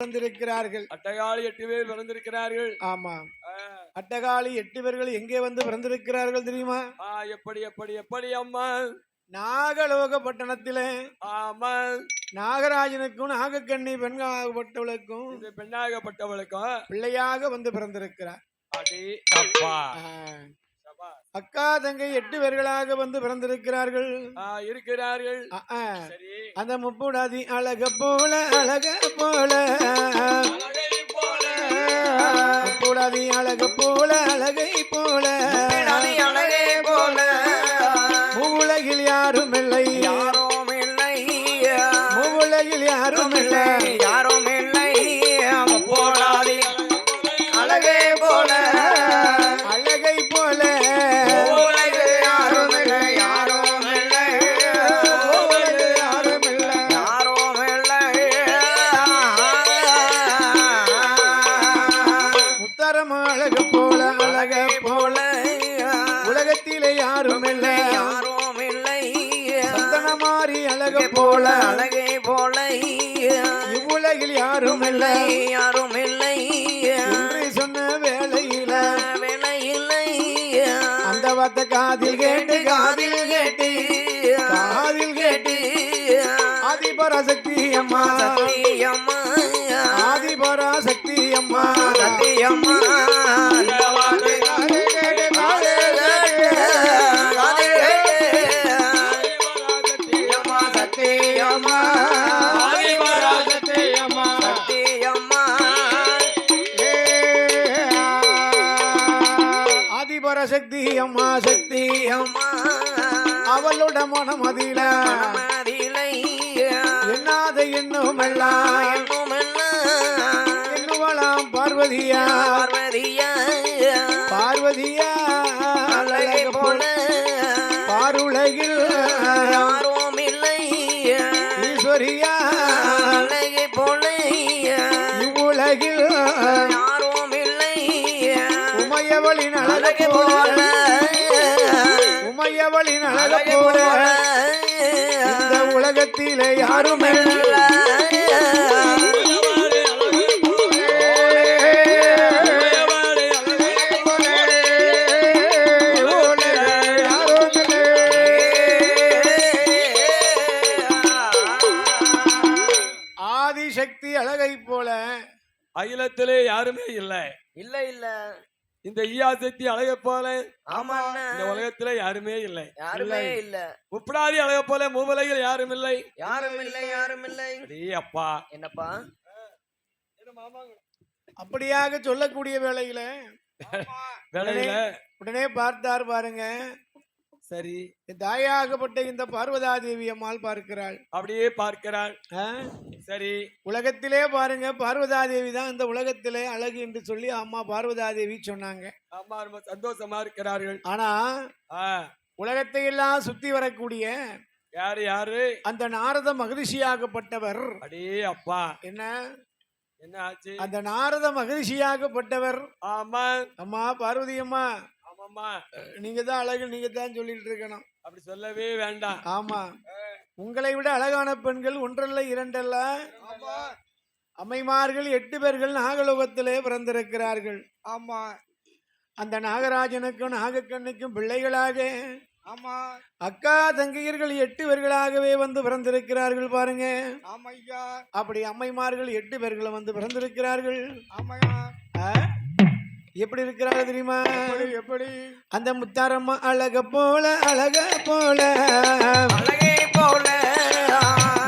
பிறந்திருக்கிறார்கள். அட்டகாளி எட்டு பேர் பிறந்திருக்கிறார்கள். ஆமா. அட்டகாளி எட்டு பேர்கள் எங்கே வந்து பிறந்திருக்கிறார்கள் தெரியுமா? எப்படி எப்படி எப்படி அம்மா. நாகலோக பட்டணத்திலே ஆமா. நாகராஜனுக்கும் நாகக்கண்ணி பெண்காகப்பட்டவளுக்கும் இது பெண்ணாகப்பட்டவளுக்கும் பிள்ளையாக வந்து பிறந்திருக்கிறார். அப்பா. அக்கா தங்கை எட்டு பேர்களாக வந்து பிறந்திருக்கிறார்கள். இருக்கிறார்கள். அந்த முப்புடாதி அழக போல அழக போல. முப்புடாதி அழக போல அழகை போல. அழகே போல. மூவுலகில் யாரும் இல்லை. யாரும் இல்லை. மூவுலகில் யாரும் இல்லை. யாரும் இல்லை. போடாதி அழகே போல. அழகை போல. இவ்வுலகில் யாரும் இல்லை யாரும் இல்லை என்று சொன்ன வேளையில விலை இல்லை அந்த வார்த்தை காதில் கேட்டு காதில் கேட்டு. காதில் கேட்டு. ஆதிபராசக்தி அம்மா. அம்மா சக்தி அம்மா. அவளோட மனம் அதில. மனதிலை எண்ணாத எண்ணுமெல்லாம் என்னுமெல்லாம் எண்ணுவலாம் பார்வதியா? பார்வதியா? பார்வதியா அழகை போல பாருலகில் யாரும் இல்லை ஈஸ்வரியா? அழகை போல இவ்வுலகில் யாரும் இல்லை. உமையவளின் அழக அழகை போல உமையவளின் அழக அழகை போல இந்த உலகத்திலே யாருமே. ஆதிசக்தி அழகை போல அகிலத்திலே யாருமே இல்லை இல்ல இல்ல இந்த ஈயாசக்தி அழகை போல. ஆமா. இந்த உலகத்திலே யாருமே இல்லை. யாருமே இல்ல. முப்படாதி அழகை போல மூவலைகள் யாரும் இல்லை. யாரும் இல்லை யாரும் இல்லை. அப்பா. என்னப்பா? அப்படியாக சொல்லக்கூடிய வேளையில வேலையில உடனே பார்த்தார் பாருங்க. சரி. தாயாகப்பட்ட இந்த பார்வதாதேவி அம்மாள் பார்க்கிறாள். அப்படியே பார்க்கிறாள்? சரி. உலகத்திலே பாருங்க பார்வதாதேவி தான் இந்த உலகத்திலே அழகு என்று சொல்லி அம்மா பார்வதாதேவி சொன்னாங்க. அம்மா ரொம்ப சந்தோஷமா இருக்கிறார்கள். ஆனா உலகத்தை எல்லாம் சுத்தி வரக்கூடிய யாரு யாரு? அந்த நாரத மகரிஷியாகப்பட்டவர். அடே அப்பா. என்ன? என்ன ஆச்சு? அந்த நாரத மகரிஷியாகப்பட்டவர். ஆமா. அம்மா பார்வதி அம்மா ஆமாம்மா. நீங்க தான் அழகு நீங்க தான் சொல்லிட்டு இருக்கணும். அப்படி சொல்லவே வேண்டாம். ஆமா. உங்களை விட அழகான பெண்கள் ஒன்றல்ல இரண்டல்ல? அம்மைமார்கள் எட்டு பேர்கள் நாகலோகத்திலே பிறந்திருக்கிறார்கள். ஆமா. அந்த நாகராஜனுக்கும் நாகக்கண்ணுக்கும் பிள்ளைகளாக ஆமா. அக்கா தங்கையர்கள் எட்டு பேர்களாகவே வந்து பிறந்திருக்கிறார்கள் பாருங்க. ஆமையா. அப்படி அம்மைமார்கள் எட்டு பேர்கள் வந்து பிறந்திருக்கிறார்கள். ஆமையா? எப்படி இருக்கிறார்கள் தெரியுமா? எப்படி? அந்த முத்தாரம்மா அழக போல அழக போல. அழகே போல.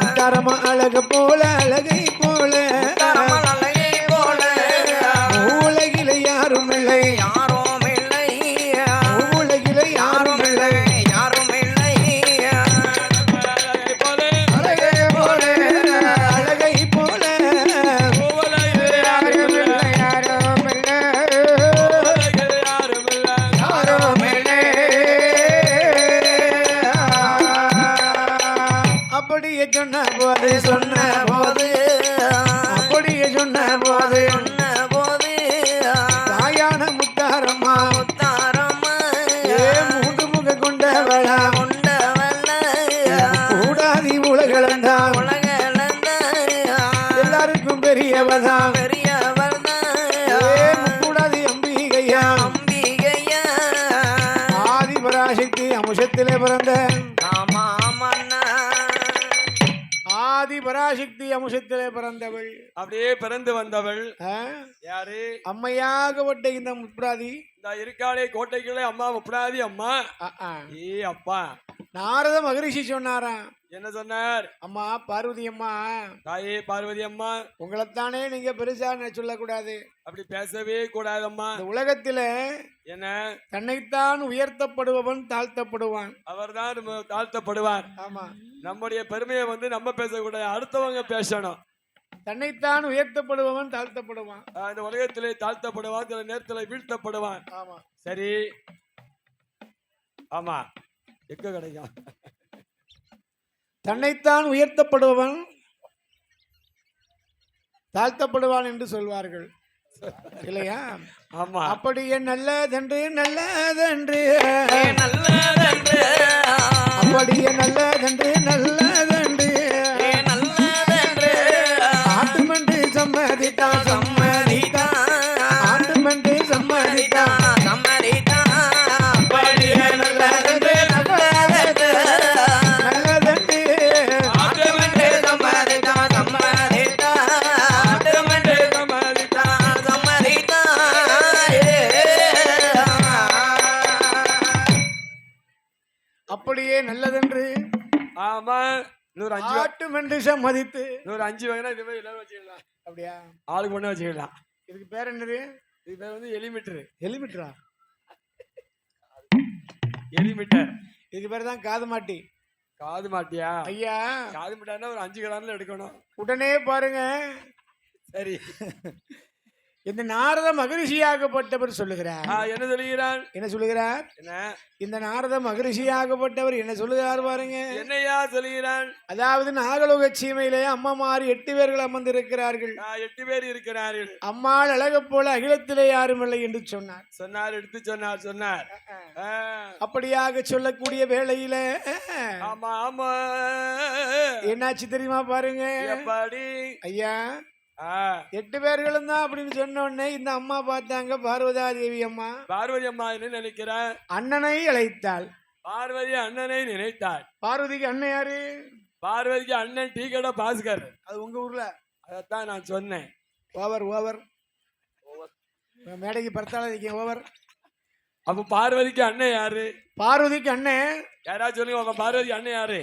முத்தாரம்மா அழக போல அழகை போல. பராசக்தி அம்சத்திலே பிறந்த ஆதி பராசக்தி அம்சத்திலே பிறந்தவள். அப்படியே பிறந்து வந்தவள்? யாரு? அம்மையாகப்பட்ட இந்த முப்ராதி இந்த இருக்காளே கோட்டைக்குள்ளே அம்மா முப்படாதி அம்மா. ஏ அப்பா. நாரத மகரிஷி சொன்னாராம். என்ன சொன்னார்? அம்மா பார்வதி அம்மா தாயே பார்வதி அம்மா. உங்களைத்தானே நீங்க பெருசா சொல்லக்கூடாது. அப்படி பேசவே கூடாதம்மா. இந்த உலகத்தில என்ன? தன்னைத்தான் உயர்த்தப்படுபவன் தாழ்த்தப்படுவான். அவர்தான் நம்ம தாழ்த்தப்படுவார். ஆமா. நம்முடைய பெருமையை வந்து நம்ம பேசக்கூடாது அடுத்தவங்க பேசணும். தன்னைத்தான் உயர்த்தப்படுபவன் தாழ்த்தப்படுவான். இந்த உலகத்திலே தாழ்த்தப்படுவான் சில நேரத்தில் வீழ்த்தப்படுவான். ஆமா. சரி. ஆமா. எங்க கிடைக்கும் தன்னைத்தான் உயர்த்தப்படுபவன் தாழ்த்தப்படுவான் என்று சொல்வார்கள். இல்லையா? ஆமா. அப்படியே நல்லதென்று நல்லதென்று. நல்லதன்று அப்படியே நல்லதென்று நல்லதென்று. ஏ நல்லதன்று? ஆட்டுமண்டு சம்மதித்தான். நல்லதென்று ஆமா. நூறு அஞ்சு வா- ஆட்டுமண்டு சம்மதித்து. நூறு அஞ்சு வாங்கினா இது மாதிரி எல்லாரும் வச்சுக்கலாம். அப்படியா? ஆளுக்கு ஒண்ணு வச்சுக்கலாம். இதுக்கு பேர் என்னது? இது பேர் வந்து எலிமீட்டர். ஹெலிமீட்டரா எலிமீட்டர். இதுக்கு பேர் தான் காது மாட்டி. காது மாட்டியா? ஐயா. காது மாட்டானா ஒரு அஞ்சு கிராம்ல எடுக்கணும். உடனே பாருங்க. சரி. இந்த நாரத மகரிஷியாகப்பட்டவர் சொல்லுகிறார். என்ன சொல்லுகிறான் என்ன சொல்லுகிறார்? என்ன? இந்த நாரத மகரிஷியாகப்பட்டவர் என்ன சொல்லுகிறார் பாருங்க. என்னையா சொல்லுகிறான் அதாவது நாகலோக சீமையிலே அம்மமார் எட்டு பேர்கள் அமர்ந்திருக்கிறார்கள். எட்டு பேர் இருக்கிறார்கள். அம்மாள் அழகப் போல அகிலத்திலே யாரும் இல்லை என்று சொன்னார். சொன்னார் எடுத்து சொன்னார் சொன்னார். அப்படியாக சொல்லக்கூடிய வேளையில ஆமா ஆமா. என்னாச்சு தெரியுமா பாருங்க? ஐயா எட்டு பேர்களும் தான் அப்படின்னு சொன்ன உடனே இந்த அம்மா பார்த்தாங்க பார்வதா தேவி அம்மா. பார்வதி அம்மா என்ன நினைக்கிறார்? அண்ணனை அழைத்தாள். பார்வதி அண்ணனை நினைத்தாள். பார்வதிக்கு அண்ணன் யாரு? பார்வதிக்கு அண்ணன் டீ கடை பாஸ்கர். அது உங்க ஊர்ல? அதைத்தான் நான் சொன்னேன். Over over. மேடைக்கு பரத்தால இருக்கேன் ஓவர். அப்ப பார்வதிக்கு அண்ணன் யாரு? பார்வதிக்கு அண்ணன். யாராவது சொல்லுங்க உங்க பார்வதிக்கு அண்ணன் யாரு?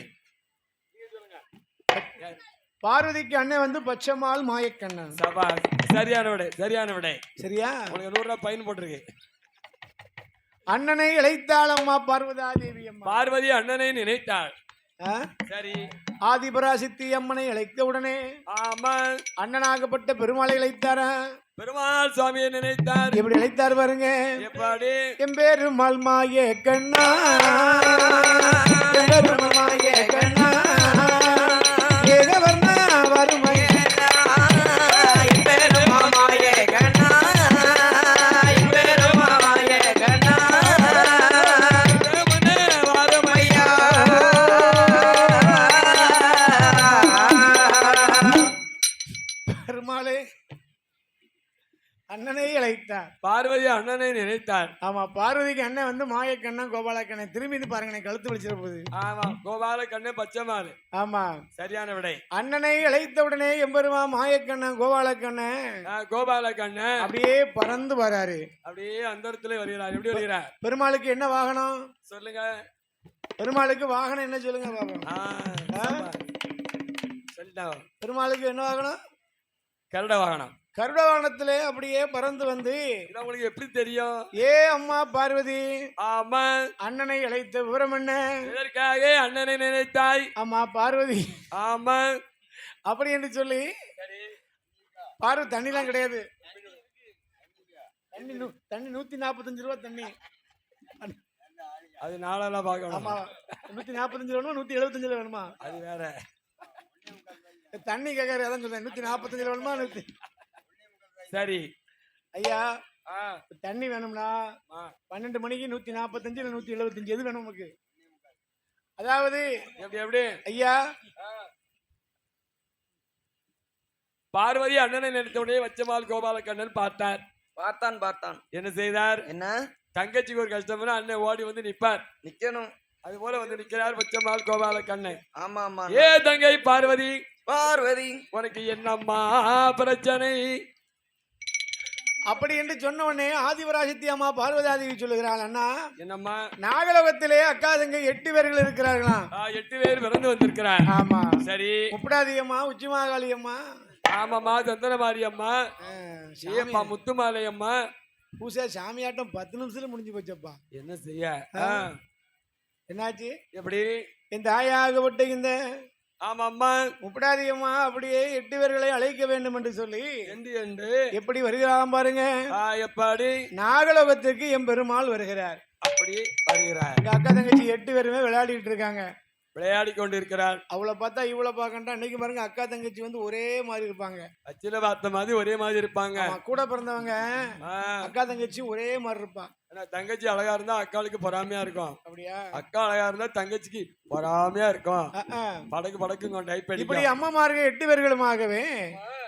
பார்வதிக்கு அண்ணன் வந்து பச்சைமால் மாயக்கண்ணன். சபா சரியான விடை சரியான விடை. சரியா? உனக்கு நூறு ரூபாய் பயன் போட்டிருக்கு. அண்ணனை இழைத்தாள் அம்மா பார்வதா தேவி அம்மா. பார்வதி அண்ணனை நினைத்தாள்? சரி. ஆதிபராசித்தி அம்மனை இழைத்த உடனே ஆமா அண்ணனாகப்பட்ட பெருமாளை இழைத்தாரா? பெருமாள் சுவாமியை நினைத்தார். எப்படி இழைத்தார் பாருங்க. எப்படி? எம்பெருமாள் மாய கண்ணா எம்பெருமாள் மாய கண்ணா அண்ணனை நினைத்தார். ஆமா பார்வதிக்கு அண்ணன் வந்து மாயக்கண்ணன் கோபாலக்கண்ணன் திரும்பி இருந்து பாருங்க எனக்கு கழுத்து வலிச்சிட போகுது. ஆமா கோபால கண்ணு பச்சைமாறு ஆமா. சரியான விடை. அண்ணனை இழைத்த உடனே எம்பெருமா மாயக்கண்ணன் கோபாலக்கண்ணன் ஆ, கோபால கண்ணு அப்படியே பறந்து வராரு. அப்படியே அந்த இடத்துல வருகிறார். எப்படி வருகிறார்? பெருமாளுக்கு என்ன வாகனம்? சொல்லுங்க. பெருமாளுக்கு வாகனம் என்ன சொல்லுங்க பாப்போம். பெருமாளுக்கு என்ன வாகனம்? கருட வாகனம். கருட வாகனத்திலே அப்படியே பறந்து வந்து இது உங்களுக்கு எப்படி தெரியும்? ஏ அம்மா பார்வதி ஆமா அண்ணனை இழைத்த விவரம் என்ன? இதற்காக அண்ணனை நினைத்தாய். அம்மா பார்வதி. ஆமா அப்படி என்று சொல்லி பார்வ தண்ணிலாம் கிடையாது. தண்ணி நூ- தண்ணி நூத்தி நாற்பத்தஞ்சு ரூபா தண்ணி. அது நாளெல்லாம் பார்க்கணும். ஆமா. நூத்தி நாற்பத்தஞ்சு வேணுமா? நூத்தி எழுபத்தஞ்சுல வேணுமா? அது வேற. தண்ணி கேட்கறது அதான் சொல்றேன். நூத்தி நாற்பத்தஞ்சுல வேணுமா? நூத்தி சரி. ஐயா தண்ணி வேணும்னா. பன்னெண்டு மணிக்கு நூத்தி நாற்பத்தஞ்சு இல்லை நூத்தி எழுபத்தஞ்சு எது வேணும் நமக்கு அதாவது எப்படி எப்படி? ஐயா. பார்வதி அண்ணனை நினைத்த உடனே வச்சமால் கோபாலக்கண்ணன் பார்த்தார். பார்த்தான் பார்த்தான். என்ன செய்தார்? என்ன? தங்கச்சிக்கு ஒரு கஷ்டம்னா அண்ணன் ஓடி வந்து நிப்பார். நிக்கணும். அது போல வந்து நிக்கிறார் பச்சைமால் கோபாலக்கண்ணன். ஆமா ஆமா. ஏ தங்கை பார்வதி பார்வதி. உனக்கு என்னம்மா பிரச்சனை? அப்படி என்று சொன்ன உடனே ஆதிவராசக்தி அம்மா பார்வதாதேவி சொல்லுகிறாள் அண்ணா என்னம்மா? நாகலோகத்திலே அக்கா தங்கை எட்டு பேர்கள் இருக்கிறார்களாம் ஆ, எட்டு பேர் பிறந்து வந்திருக்கிறார். ஆமா. சரி. முப்படாதி அம்மா உச்சிமாகாளி அம்மா ஆமாம்மா சந்தனமாரி அம்மா சாமி- முத்துமாலை அம்மா பூசா சாமியாட்டம் பத்து நிமிஷத்துல முடிஞ்சு போச்சப்பா. என்ன செய்ய? என்னாச்சு? எப்படி? என் தாயாகப்பட்ட இந்த ஆமாம்மா. முப்படாதி அம்மா அப்படியே எட்டு பேர்களை அழைக்க வேண்டும் என்று சொல்லி. என்று என்று எப்படி வருகிறான் பாருங்க. எப்படி? நாகலோகத்திற்கு என் பெருமாள் வருகிறார். அப்படி வருகிறார். எங்க அக்கா தங்கச்சி எட்டு பேருமே விளையாடிட்டு இருக்காங்க. விளையாடி கொண்டிருக்கிறார் அவளை பார்த்தா இவளை பார்க்கண்டா அன்னைக்கு பாருங்க அக்கா தங்கச்சி வந்து ஒரே மாதிரி இருப்பாங்க. அச்சில பார்த்த மாதிரி ஒரே மாதிரி இருப்பாங்க. கூட பிறந்தவங்க அக்கா தங்கச்சி ஒரே மாதிரி இருப்பா. ஆனா தங்கச்சி அழகா இருந்தா அக்காளுக்கு பொறாமையா இருக்கும். அப்படியா? அக்கா அழகா இருந்தா தங்கச்சிக்கு பொறாமையா இருக்கும். படக்கு படக்குங்க டைப் இப்படி அடிக்கும். அம்மமார்கள் எட்டு பேர்களுமாகவே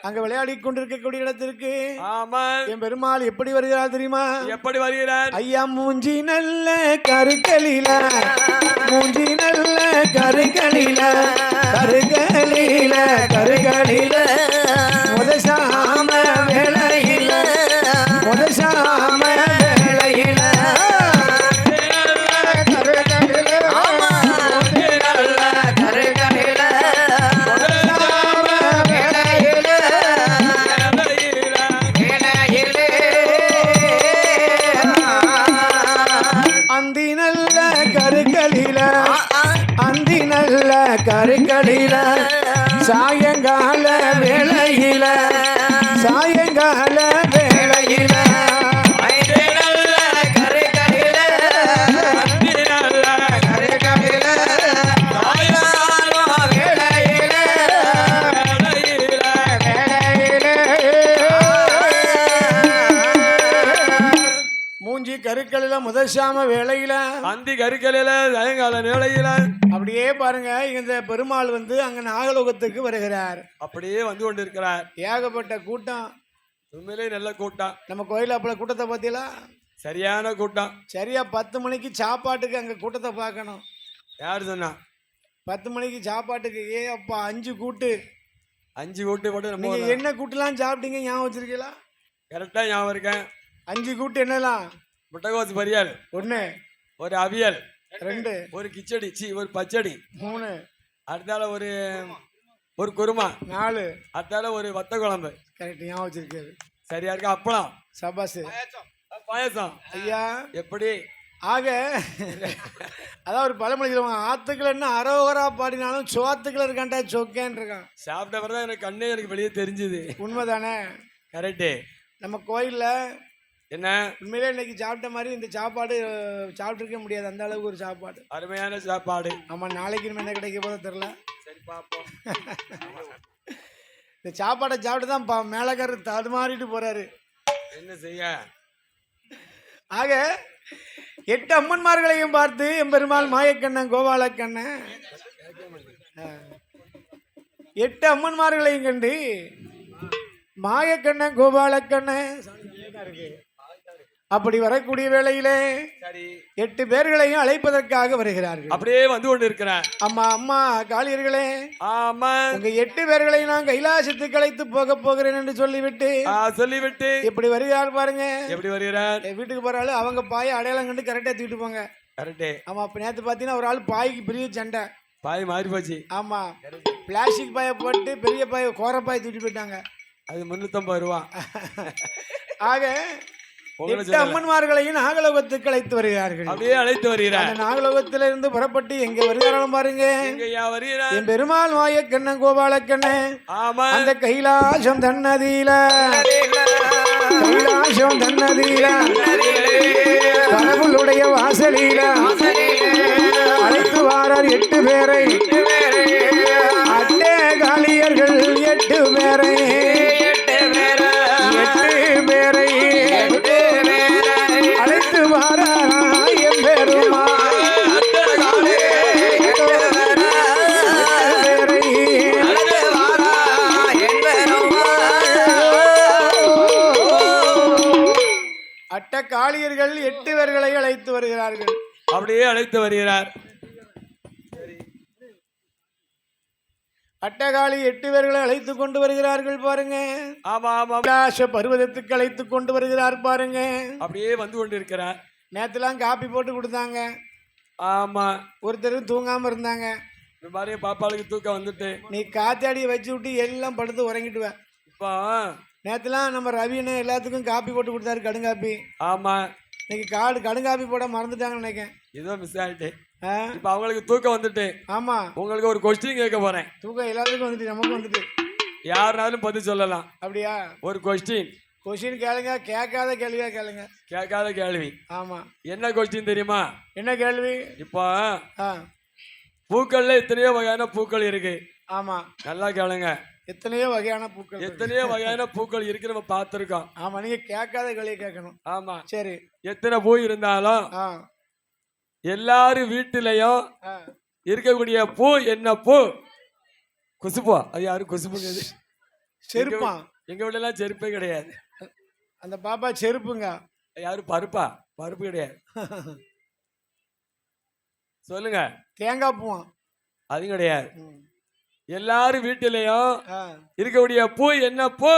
அங்க விளையாடி கொண்டிருக்கக்கூடிய இடத்திற்கு ஆமா என் பெருமாள் எப்படி வருகிறார் தெரியுமா? எப்படி வருகிறார்? ஐயா மூஞ்சி நல்ல கருக்களில மூஞ்சி நல்ல கருக்களில கருக்களில கருக்களில முதசாம வேளையில முதசாம கருக்களில சாயங்கால வேளையில சாயங்கால வேளையில. மூஞ்சி கருக்களில முதசாம வேளையில. அந்தி கருக்கலையில சாயங்கால வேளையில. அப்படியே பாருங்க இந்த பெருமாள் வந்து அங்க நாகலோகத்துக்கு வருகிறார். அப்படியே வந்து கொண்டிருக்கிறார். ஏகப்பட்ட கூட்டம். உண்மையிலே நல்ல கூட்டம். நம்ம கோயில் அப்பல கூட்டத்தை பார்த்தீங்களா சரியான கூட்டம். சரியா பத்து மணிக்கு சாப்பாட்டுக்கு அங்க கூட்டத்தை பார்க்கணும். யார் சொன்னா? பத்து மணிக்கு சாப்பாட்டுக்கு ஏ அப்பா அஞ்சு கூட்டு. அஞ்சு கூட்டு போட்டு நம்ம நீங்க என்ன கூட்டுலாம் சாப்பிட்டீங்க? ஞாபகம் வச்சிருக்கீங்களா? கரெக்டா ஞாபகம் இருக்கேன். அஞ்சு கூட்டு என்னலாம் முட்டைகோஸ் பொரியல். ஒன்று ஒரு அவியல். ரெண்டு. ஒரு கிச்சடி சி ஒரு பச்சடி. மூணு. அடுத்தால ஒரு ஒரு குருமா. நாலு. அடுத்தால ஒரு வத்த குழம்பு. கரெக்ட் ஞாபகம் வச்சிருக்காரு. சரியா இருக்கு அப்பளம். சபாஸ் பாயசம். ஐயா. எப்படி? ஆக அதான் ஒரு பழமொழி சொல்லுவாங்க ஆத்துக்கள் என்ன அரோகரா பாடினாலும் சோத்துக்கள் இருக்கான்டா சொக்கேன்னு இருக்கான். சாப்பிட்ட பிறகு தான் எனக்கு கண்ணே எனக்கு வெளியே தெரிஞ்சுது. உண்மைதானே? கரெக்டு நம்ம கோயிலில் என்ன? உண்மையிலே இன்னைக்கு சாப்பிட்ட மாதிரி இந்த சாப்பாடு அஹ், சாப்பிட்டிருக்க முடியாது. அந்த அளவுக்கு ஒரு சாப்பாடு. அருமையான சாப்பாடு. ஆமாம் நாளைக்கு நம்ம என்ன கிடைக்க போதோ தெரில சரி பார்ப்போம் இந்த சாப்பாடை சாப்பிட்டு தான் பா மேலக்காரர் தடுமாறிட்டு போறாரு. என்ன செய்ய? ஆக எட்டு அம்மன்மார்களையும் பார்த்து எம்பெருமாள் மாயக்கண்ணன் கோபாலக்கண்ணன். எட்டு அம்மன்மார்களையும் கண்டு மாயக்கண்ணன் கோபாலக்கண்ணன் அப்படி வரக்கூடிய வேளையிலே சரி. எட்டு பேர்களையும் அழைப்பதற்காக வருகிறார்கள். அப்படியே வந்து கொண்டு இருக்கிறேன் அம்மா அம்மா காளியர்களே ஆமா உங்க எட்டு பேர்களையும் நான் கைலாசத்துக்கு அழைத்து போக போகிறேன் என்று சொல்லிவிட்டு சொல்லிவிட்டு. இப்படி வருகிறார் பாருங்க. எப்படி வருகிறார்? வீட்டுக்கு போறாள் அவங்க பாயை அடையாளம் கண்டு கரெக்டாக தூக்கிட்டு போங்க. கரெக்டு. ஆமா இப்போ நேற்று பார்த்தீங்கன்னா ஒரு ஆள் பாய்க்கு பெரிய சண்டை. பாய் மாறி போச்சு. ஆமா. பிளாஸ்டிக் பாயை போட்டு பெரிய பாயை கோர பாயை தூக்கிட்டு போயிட்டாங்க. அது முன்னூத்தம்பது ரூபா. ஆக எட்டு. அம்மன்மார்களையும் நாகலோகத்துக்கு அழைத்து வருகிறார்கள். அப்படியே அழைத்து வருகிறார். அந்த நாகலோகத்திலிருந்து புறப்பட்டு எங்க வருகிறாலும் பாருங்க. என் பெருமாள் மாயக்கண்ணன் கோபாலக்கண்ணன். ஆமா அந்த கைலாசம் தன்னதியில. கைலாசம் தன்னதியில. கடவுளுடைய வாசலில. அழைத்து வாரார் எட்டு பேரை. அட்டக்காளியர்கள் எட்டு பேர்களை அழைத்து வருகிறார்கள். அப்படியே அழைத்து வருகிறார். அட்டகாளி எட்டு பேர்களை அழைத்து கொண்டு வருகிறார்கள் பாருங்க. ஆமா ஆமா பர்வதத்துக்கு அழைத்து கொண்டு வருகிறார் பாருங்க. அப்படியே வந்து கொண்டிருக்கிறார். நேத்துலாம் காப்பி போட்டு கொடுத்தாங்க. ஆமா. ஒருத்தர் தூங்காம இருந்தாங்க. இந்த மாதிரி பாப்பாளுக்கு தூக்கம் வந்துட்டு. நீ காத்தாடியை வச்சு விட்டு எல்லாம் படுத்து உறங்கிட்டுவேன் இப்போ நேத்துலாம் நம்ம ரவின்னு எல்லாத்துக்கும் காப்பி போட்டு கொடுத்தாரு கடுங்காப்பி. ஆமா. இன்னைக்கு காடு கடுங்காப்பி போட மறந்துட்டாங்கன்னு நினைக்கிறேன். ஏதோ மிஸ் ஆயிட்டு ஆ? இப்போ அவங்களுக்கு தூக்கம் வந்துட்டு. ஆமா. உங்களுக்கு ஒரு கொஸ்டின் கேட்க போறேன். தூக்கம் எல்லாத்துக்கும் வந்துட்டு நமக்கு வந்துட்டு. யாருனாலும் பதில் சொல்லலாம். அப்படியா? ஒரு கொஸ்டின் கொஸ்டின் கேளுங்க கேட்காத கேள்வியா கேளுங்க. கேட்காத கேள்வி. ஆமா. என்ன கொஸ்டின் தெரியுமா? என்ன கேள்வி? இப்போ பூக்கள்ல எத்தனையோ வகையான பூக்கள் இருக்கு. ஆமா. நல்லா கேளுங்க. எத்தனையோ வகையான பூக்கள். எத்தனையோ வகையான பூக்கள் இருக்கு நம்ம பார்த்துருக்கோம் ஆமா நீங்க கேட்காத கேள்வி கேட்கணும். ஆமா. சரி. எத்தனை பூ இருந்தாலும் எல்லாரும் வீட்டிலையும் இருக்கக்கூடிய பூ என்ன பூ? குசுப்பா அது யாரும் குசுப்புங்கிறது செருப்பான் எங்க வீட்டுல எல்லாம் செருப்பே கிடையாது. அந்த பாப்பா செருப்புங்க. யாரும் பருப்பா? பருப்பு கிடையாது. சொல்லுங்க. தேங்காய் பூவான் அதுவும் கிடையாது. எல்லாரும் வீட்டிலையும் இருக்கக்கூடிய பூ என்ன பூ?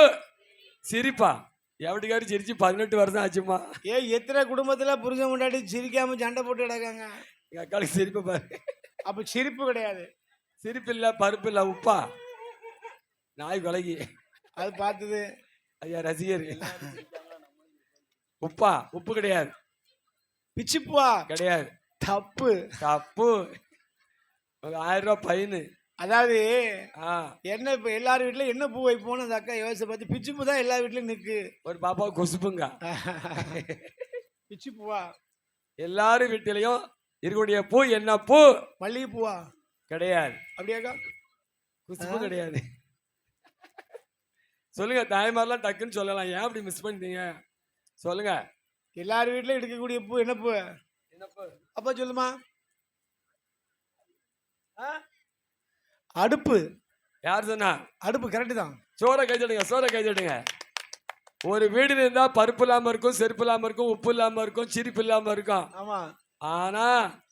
சிரிப்பா. எவட்டுக்காரு சிரிச்சு பதினெட்டு வருஷம் ஆச்சுமா ஏ எத்தனை குடும்பத்துல புருஷன் முன்னாடி சிரிக்காம சண்டை போட்டு கிடக்காங்க? எங்க அக்காளுக்கு சிரிப்பு பாரு. அப்ப சிரிப்பு கிடையாது. சிரிப்பு இல்ல பருப்பு இல்ல உப்பா. நாய் கொலைகி அது பார்த்தது ஐயா ரசிகர். உப்பா உப்பு கிடையாது. பிச்சுப்புவா கிடையாது. தப்பு. தப்பு. ஒரு ஆயிரம் ரூபாய் பையனு அதாவது என்ன இப்ப எல்லார் வீட்லயும் என்ன பூ வைப்போம்னு அந்த அக்கா யோசிச்சு பார்த்து பிச்சு பூ தான் எல்லா வீட்லயும் நிக்கு. ஒரு பாப்பா கொசுப்புங்க. பிச்சு பூவா? எல்லாரும் வீட்டிலையும் இருக்கக்கூடிய பூ என்ன பூ? மல்லிகை பூவா கிடையாது. அப்படியாக்கா? குசுப்பு கிடையாது. சொல்லுங்க தாய்மாரெல்லாம் டக்குன்னு சொல்லலாம். ஏன் அப்படி மிஸ் பண்ணிட்டீங்க? சொல்லுங்க. எல்லார் வீட்லயும் எடுக்கக்கூடிய பூ என்ன பூ? என்ன பூ? அப்பா சொல்லுமா. ஆ? அடுப்பு. யார் சொன்னா? அடுப்பு கரெக்டு தான். சோறை கைதடுங்க சோறை கைதடுங்க ஒரு வீடு இருந்தா பருப்பு இல்லாம இருக்கும் செருப்பு இல்லாம இருக்கும் உப்பு இல்லாம இருக்கும் சிரிப்பு இல்லாம இருக்கும். ஆமா. ஆனா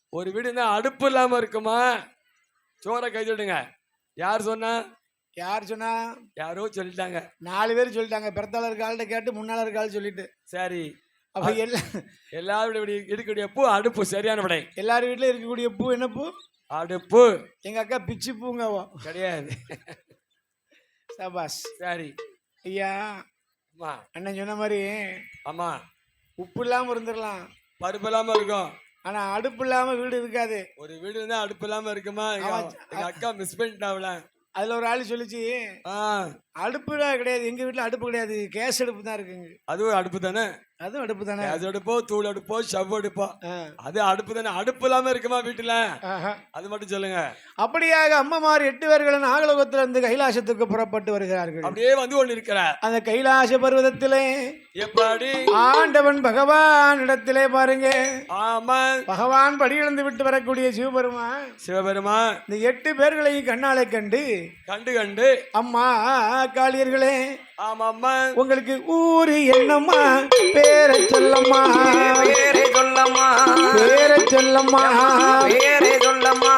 ஒரு வீடு இருந்தா அடுப்பு இல்லாம இருக்குமா? சோறை கைதடுங்க யார் சொன்னா? யார் சொன்னா? யாரோ சொல்லிட்டாங்க. நாலு பேர் சொல்லிட்டாங்க. பிறத்தால இருக்க ஆள்கிட்ட கேட்டு முன்னால இருக்க ஆள் சொல்லிட்டு. சரி. அப்ப எல்லா இப்படி இருக்கக்கூடிய பூ அடுப்பு சரியான விடை. எல்லார் வீட்லயும் இருக்கக்கூடிய பூ என்ன பூ? அடுப்பு. எங்க அக்கா பிச்சு பூங்கவோ? கிடையாது. சபாஸ் சரி. ஐயா ஆமா அண்ணன் சொன்ன மாதிரி ஆமா உப்பு இல்லாம இருந்துடலாம். பருப்பு இல்லாம இருக்கும். ஆனா அடுப்பு இல்லாம வீடு இருக்காது. ஒரு வீடு இருந்தா அடுப்பு இல்லாம இருக்குமா? எங்க அக்கா மிஸ் பண்ணிட்டாவில அதுல ஒரு ஆள் சொல்லிச்சு ஆ. அடுப்புலாம் கிடையாது. எங்க வீட்டுல அடுப்பு கிடையாது. கேஸ் அடுப்பு தான் இருக்குங்க அதுவும் அடுப்பு தானே? அதுவும் அடுப்பு தானே? கேஸ் அடுப்போ தூள் அடுப்போ ஷவ் அடுப்போ. அது அடுப்பு தானே? அடுப்பு இல்லாம இருக்குமா வீட்டுல. அது மட்டும் சொல்லுங்க. அப்படியாக அம்மமார் எட்டு பேர்கள் நாகலோகத்திலிருந்து கைலாசத்துக்கு புறப்பட்டு வருகிறார்கள். அப்படியே வந்து கொண்டு இருக்கிறார் அந்த கைலாச பர்வதத்திலே எப்படி? ஆண்டவன் பகவான் இடத்திலே பாருங்க. ஆமா பகவான் படியிழந்து விட்டு வரக்கூடிய சிவபெருமான். சிவபெருமான். இந்த எட்டு பேர்களையும் கண்ணாலே கண்டு கண்டு கண்டு. அம்மா காளியர்களே ஆமா அம்மா உங்களுக்கு ஊரு என்னம்மா? பேர சொல்லம்மா. பேரை சொல்லம்மா. பேர சொல்லம்மா. பேரை சொல்லம்மா.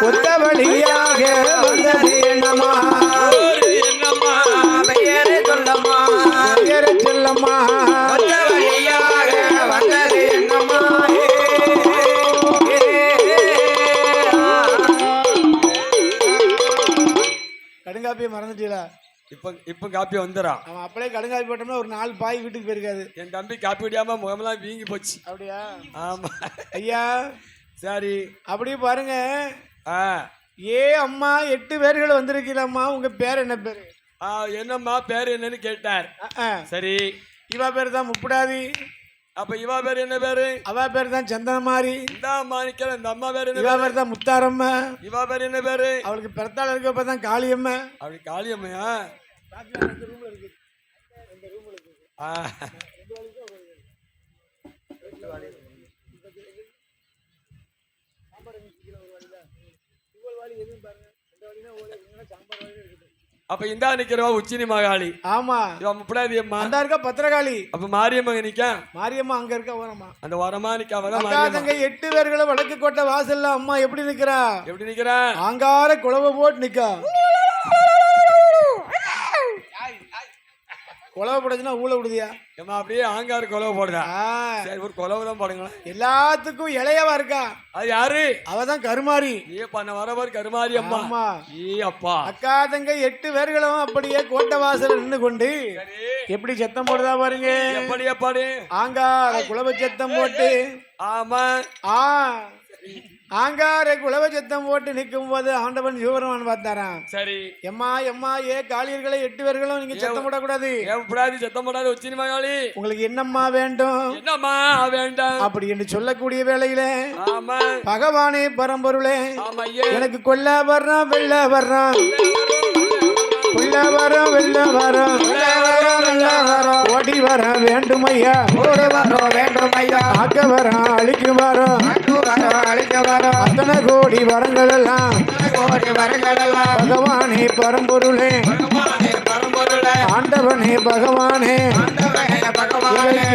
ஒத்த வழியாக வந்தது என்னம்மா? என்னம்மா? பெயரை சொல்லம்மா. பேர சொல்லம்மா. வந்த வழியாக வந்தது என்னம்மா. கடுங்காப்பியை மறந்துட்டீங்களா? இப்ப இப்ப காப்பி வந்துடும் அவன் அப்படியே கடுங்காப்பி போட்டோம்னா ஒரு நாலு பாய் வீட்டுக்கு போயிருக்காது என் தம்பி காப்பி முகமெல்லாம் வீங்கி போச்சு. அப்படியா? ஆமா. ஐயா. சரி. அப்படியே பாருங்க. ஆ. ஏ அம்மா எட்டு பேர்கள் வந்திருக்கீங்களம்மா. உங்க பேர் என்ன பேரு? ஆ, என்னம்மா பேர் என்னன்னு கேட்டார். சரி. இவா பேர் தான் முப்புடாதி. அப்ப இவா பேர் என்ன பேரு? அவ பேர் தான் சந்தனமாரி. இந்த நிக்கிற இந்த அம்மா பேர் என்ன இவா பேரு? தான் முத்தாரம்மா. இவா பேர் என்ன பேரு? அவளுக்கு பிறத்தாள் இருக்கப்ப தான் காளியம்மா. அப்படி காளியம்மையா? ஆ. அப்ப இந்தா நிக்கிறவா உச்சினி மகாளி. ஆமா. இவன் முப்படாதி அம்மா. அந்த இருக்கா பத்திரகாளி. அப்ப மாரியம்மா நிக்க? மாரியம்மா அங்க இருக்க? ஓரமா அந்த வரமா நிக்க அவதான் எட்டு பேர்களும் வடக்கு கோட்டை வாசல்ல அம்மா எப்படி நிக்கிறா? எப்படி நிக்கிறேன் ஆங்கார குழவை போட்டு நிக்கா. குழவை போடுச்சுன்னா ஊழ விடுதியா? ஏமா அப்படியே ஆங்காரு கொலவை போடுதா? சரி ஒரு கொலவை தான் போடுங்களேன். எல்லாத்துக்கும் இளையவா இருக்கா? அது யாரு? அவதான் கருமாரி. ஏ பண்ண வரவர் கருமாரி அம்மா. ஆமா. ஏ அப்பா. அக்கா தங்க எட்டு பேர்களும் அப்படியே கோட்டை வாசல் நின்று கொண்டு எப்படி சத்தம் போடுதா பாருங்க. எப்படி எப்பாடி? ஆங்கார குழவை சத்தம் போட்டு. ஆமா. ஆ. ஆங்கார குழவை சத்தம் போட்டு நிற்கும் போது ஆண்டவன் சிவபெருமான் பார்த்தாராம். சரி. எம்மா எம்மா ஏ காளியர்களை எட்டு பேர்களும் நீங்க சத்தம் போடக்கூடாது. ஏன் சத்தம் போடாது உச்சினி மகாளி உங்களுக்கு என்னம்மா வேண்டும்? என்னம்மா வேண்டாம்? அப்படி என்று சொல்லக்கூடிய வேளையில ஆமா. பகவானே பரம்பொருளே எனக்கு கொல்ல வர்றான் வெள்ள வர்றான் கொல்ல வரோம் வெள்ள வரோம் ஓடி வர வேண்டும் ஐயா ஓடி வரோம் வேண்டும் ஐயா ஆக்க வரோம் அழிக்கு வரோம் வரோம் அழிக்க வரோம் அத்தனை கோடி வரங்கள் எல்லாம் கோடி வரங்களெல்லாம் பகவானே பரம்பொருளே. பரம்பொருளே. ஆண்டவனே பகவானே.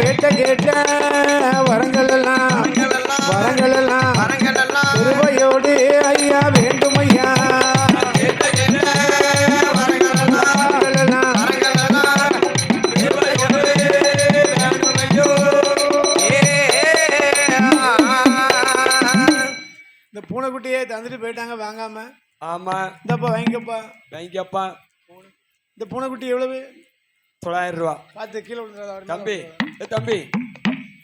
கேட்ட கேட்ட போயிட்டாங்க வாங்காம. ஆமா. இந்தப்பா வாங்கிக்கப்பா. வாங்கிக்கப்பா. இந்த பூனைக்குட்டி எவ்வளவு? தொள்ளாயிரம் ரூபா. பார்த்து கீழே விழுந்துடாத தம்பி ஏ தம்பி.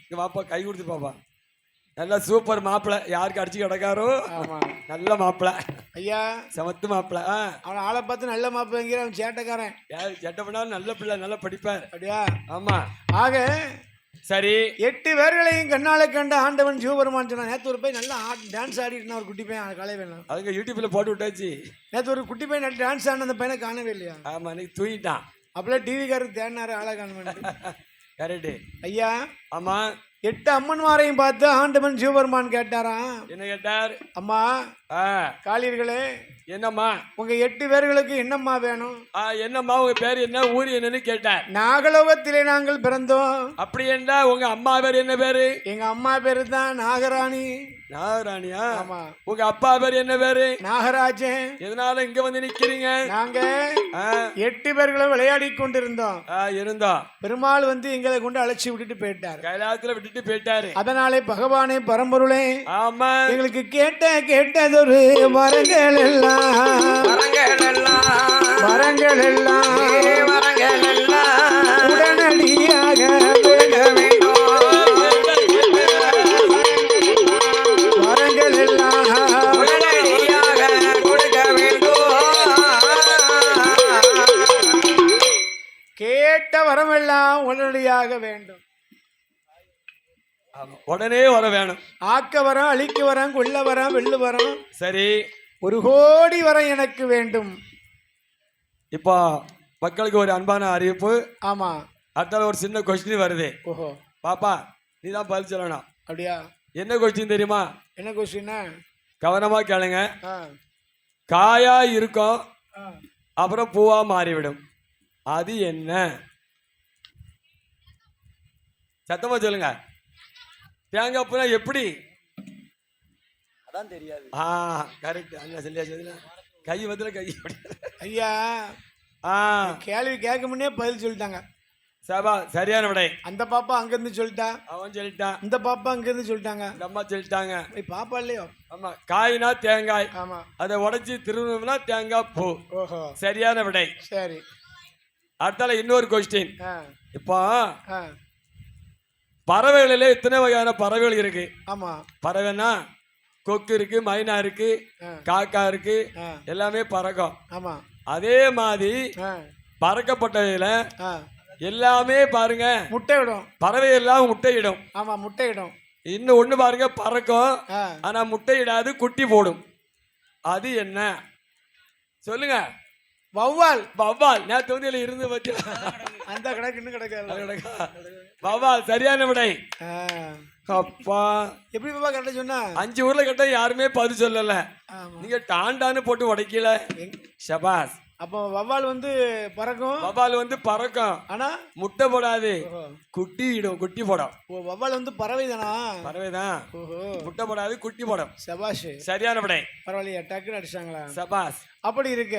இங்க வாப்பா கை கொடுத்து பாப்பா. நல்ல சூப்பர் மாப்பிளை. யாருக்கு அடிச்சு கிடக்காரோ? ஆமா. நல்ல மாப்பிளை. ஐயா. சமத்து மாப்பிளை. ஆ. அவன் ஆளை பார்த்து நல்ல மாப்பிள்ளைங்கிற அவன் சேட்டைக்காரன். சட்டை பண்ணாலும் நல்ல பிள்ளை நல்லா படிப்பார். அப்படியா? ஆமா. ஆக சரி. எட்டு பேர்களையும் கண்ணால கண்ட ஆண்டவன் சிவபெருமான் சொன்னான் நேற்று ஒரு பையன் நல்லா டான்ஸ் ஆடிட்டு ஒரு குட்டி பையன் காலை வேணும் அதுங்க யூடியூப்ல போட்டு விட்டாச்சு. நேற்று ஒரு குட்டி பையன் டான்ஸ் ஆடின அந்த பையனை காணவே இல்லையா? ஆமா இன்னைக்கு தூங்கிட்டான். அப்பெல்லாம் டிவிக்காரர் தேடினாரு ஆளை காண கரெக்டு ஐயா ஆமா. எட்டு அம்மன்மாரையும் பார்த்து ஆண்டவன் சிவபெருமான் கேட்டாராம். என்ன கேட்டார்? அம்மா ஆ. காளியர்களே என்னம்மா? உங்க எட்டு பேர்களுக்கு என்னம்மா வேணும்? ஆ என்னம்மா உங்க பேர் என்ன? ஊர் என்னன்னு கேட்டார் நாகலோகத்திலே நாங்கள் பிறந்தோம். அப்படி என்றா உங்க அம்மா பேர் என்ன பேரு? எங்க அம்மா பேரு தான் நாகராணி. நாகராணியா? ஆமா. உங்க அப்பா பேர் என்ன பேரு? நாகராஜன். எதனால இங்க வந்து நிக்கிறீங்க? நாங்க எட்டு பேர்களும் விளையாடி கொண்டிருந்தோம். இருந்தோம். பெருமாள் வந்து எங்களை கொண்டு அழைச்சி விட்டுட்டு போயிட்டார். கைலாயத்துல விட்டுட்டு போயிட்டாரு. அதனாலே பகவானே பரம்பொருளே. ஆமா. எங்களுக்கு கேட்ட கேட்டதொரு வரங்கள் எல்லாம் வரங்கள் எல்லாம் வரங்களெல்லாம். உடனடியாக உடனே வர வேணும். ஆக்க வரம் அழிக்க வரம் கொள்ள வரம் வெள்ளு வரம் சரி. ஒரு கோடி வரம் எனக்கு வேண்டும். இப்போ மக்களுக்கு ஒரு அன்பான அறிவிப்பு. ஆமா. அடுத்தால ஒரு சின்ன கொஸ்டின் வருது. ஓஹோ. பாப்பா நீ தான் பதில் சொல்லணும். அப்படியா? என்ன கொஸ்டின் தெரியுமா? என்ன கொஸ்டினா கவனமா கேளுங்க. காயா இருக்கும். அப்புறம் பூவா மாறிவிடும். அது என்ன? சத்தமா சொல்லுங்க. தேங்காய் பூனா எப்படி? அதான் தெரியாது. ஆ கரெக்ட் அங்க சொல்லியா சொல்லுங்க கை வந்து கை. ஐயா ஆ. கேள்வி கேட்க முன்னே பதில் சொல்லிட்டாங்க. சபா சரியான விடை. அந்த பாப்பா அங்கிருந்து சொல்லிட்டா. அவன் சொல்லிட்டான் இந்த பாப்பா அங்கிருந்து சொல்லிட்டாங்க. இந்த அம்மா சொல்லிட்டாங்க. போய் பாப்பா இல்லையோ? ஆமா காய்னா தேங்காய். ஆமா. அதை உடைச்சி திருவணும்னா தேங்காய் பூ. ஓஹோ. சரியான விடை. சரி. அடுத்தால இன்னொரு கொஸ்டின் ஆ. இப்போ ஆ. பறவைகளிலே இத்தனை வகையான பறவைகள் இருக்கு? ஆமா. பறவைன்னா கொக்கு இருக்கு மைனா இருக்கு. காக்கா இருக்கு எல்லாமே பறக்கும். ஆமா. அதே மாதிரி பறக்கப்பட்டவையில எல்லாமே பாருங்க முட்டை இடும் பறவை எல்லாம் முட்டையிடும். ஆமா முட்டை இடும் இன்னும் ஒண்ணு பாருங்க பறக்கும். ஆனா முட்டையிடாது குட்டி போடும். அது என்ன? சொல்லுங்க. வௌவால். வவ்வால் நேற்று வந்து இதுல இருந்து வச்சு. அந்த கிடக்கு இன்னும் கிடக்காது. வவ்வால் சரியான விடை. அப்பா. எப்படி பாப்பா கரெக்டாக சொன்னா? அஞ்சு ஊர்ல கேட்டா யாருமே பதில் சொல்லல. நீங்க டாண்டான்னு போட்டு உடைக்கல. ஷபாஸ் அப்போ வவ்வால் வந்து பறக்கும். வவ்வால் வந்து பறக்கும். ஆனா? முட்டை போடாது. குட்டி இடும். குட்டி போடும். ஓ வவ்வால் வந்து பறவை தானா பறவைதான். ஓஹோ. முட்டை போடாது குட்டி போடும். சபாஷ். சரியான விடை. பரவாயில்லையா டக்குன்னு அடிச்சாங்களா? சபாஸ். அப்படி இருக்க?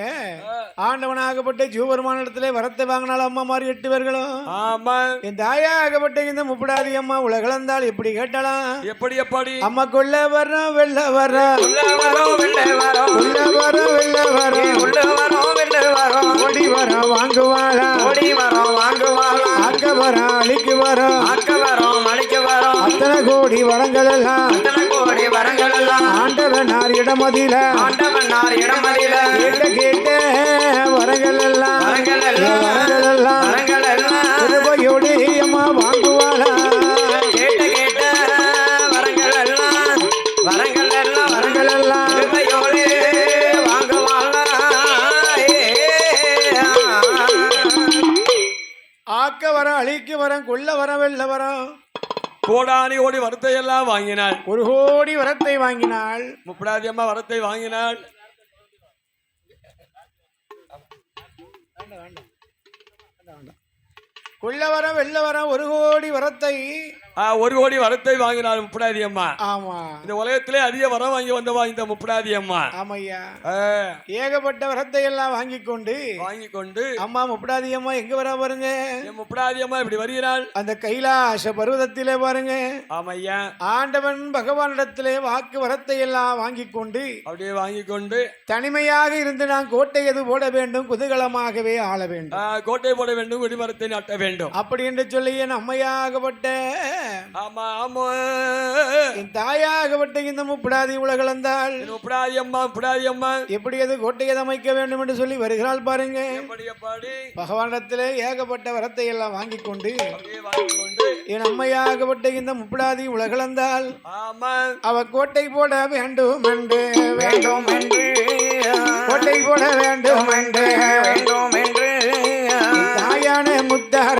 ஆண்டவனாகப்பட்ட ஜீவபெருமானிடத்திலே வரத்தை வாங்கினாலும் அம்மா மாதிரி எட்டு பேர்களும் ஆமா என் தாயாகப்பட்ட இந்த முப்படாதி அம்மா உலகளந்தால் எப்படி கேட்டலாம்? எப்படி எப்படி? அம்மா கொல்ல வர்றோம் வெள்ள வர்றோம் உள்ள வரோம் வெள்ள வர்றோம் உள்ள வரோம் வெள்ள வரோம் ஓடி வரோம் வாங்குவாளா? ஓடி வரோம் வாங்குவாளாம் அக்க வரோம் அழிக்கு வரோம் ஆக்க வரோம் அழிக்க வரோம் அத்தனை கோடி வரங்கள் எல்லாம் ஆண்டவனார் இடமதியில ஆண்டவனார் இடமதியில கேட்ட கேட்ட வரங்கள் எல்லாம் வரங்கள் எல்லாம் வரங்கள் எல்லாம் வரங்கள் எல்லாம் கிருபையோடு அம்மா வாங்குவாளா கேட்ட கேட்ட வரங்கள் எல்லாம் வரங்கள் எல்லாம் வரங்கள் எல்லாம் கிருபையோடு வாங்குவாளாம் ஆக்க வரம் அழிக்கு வரம் கொல்ல வரம் வெள்ள வரம் கோடானி ஓடி வரத்தை எல்லாம் வாங்கினாள். ஒரு கோடி வரத்தை வாங்கினாள். முப்படாதி அம்மா வரத்தை வாங்கினாள். கொல்ல வரம் வெள்ள வரம் ஒரு கோடி வரத்தை ஒரு கோடி வரத்தை வாங்கினாள் முப்படாதி அம்மா. ஆமா. இந்த உலகத்திலே அதிக வரம் வாங்கி வந்தவா இந்த முப்படாதி அம்மா. ஆமையா. ஏகப்பட்ட வரத்தை எல்லாம் வாங்கி கொண்டு வாங்கி கொண்டு அம்மா முப்படாதி அம்மா எங்க வரா பாருங்க? முப்படாதி அம்மா இப்படி வருகிறாள்? அந்த கைலாச பர்வதத்திலே பாருங்க. ஆமையா. ஆண்டவன் பகவானிடத்திலே வாக்கு வரத்தை எல்லாம் வாங்கி கொண்டு அப்படியே வாங்கி கொண்டு தனிமையாக இருந்து நான் கோட்டை எது போட வேண்டும்? குதூகலமாகவே ஆள வேண்டும். கோட்டை போட வேண்டும் குடிமரத்தை நாட்ட வேண்டும். அப்படி என்று சொல்லி என் அம்மையாகப்பட்ட முப்படாதி உலகளந்தாள் அமைக்க வேண்டும் என்று சொல்லி வருகிறாள் பாருங்க. ஏகப்பட்ட வரத்தை எல்லாம் வாங்கி கொண்டு என் அம்மையாகப்பட்ட இந்த முப்படாதி உலகளந்தாள் அவ கோட்டை போட வேண்டும் வேண்டும் என்று. கோட்டை போட வேண்டும் வேண்டும் என்று. தாயான முத்தார்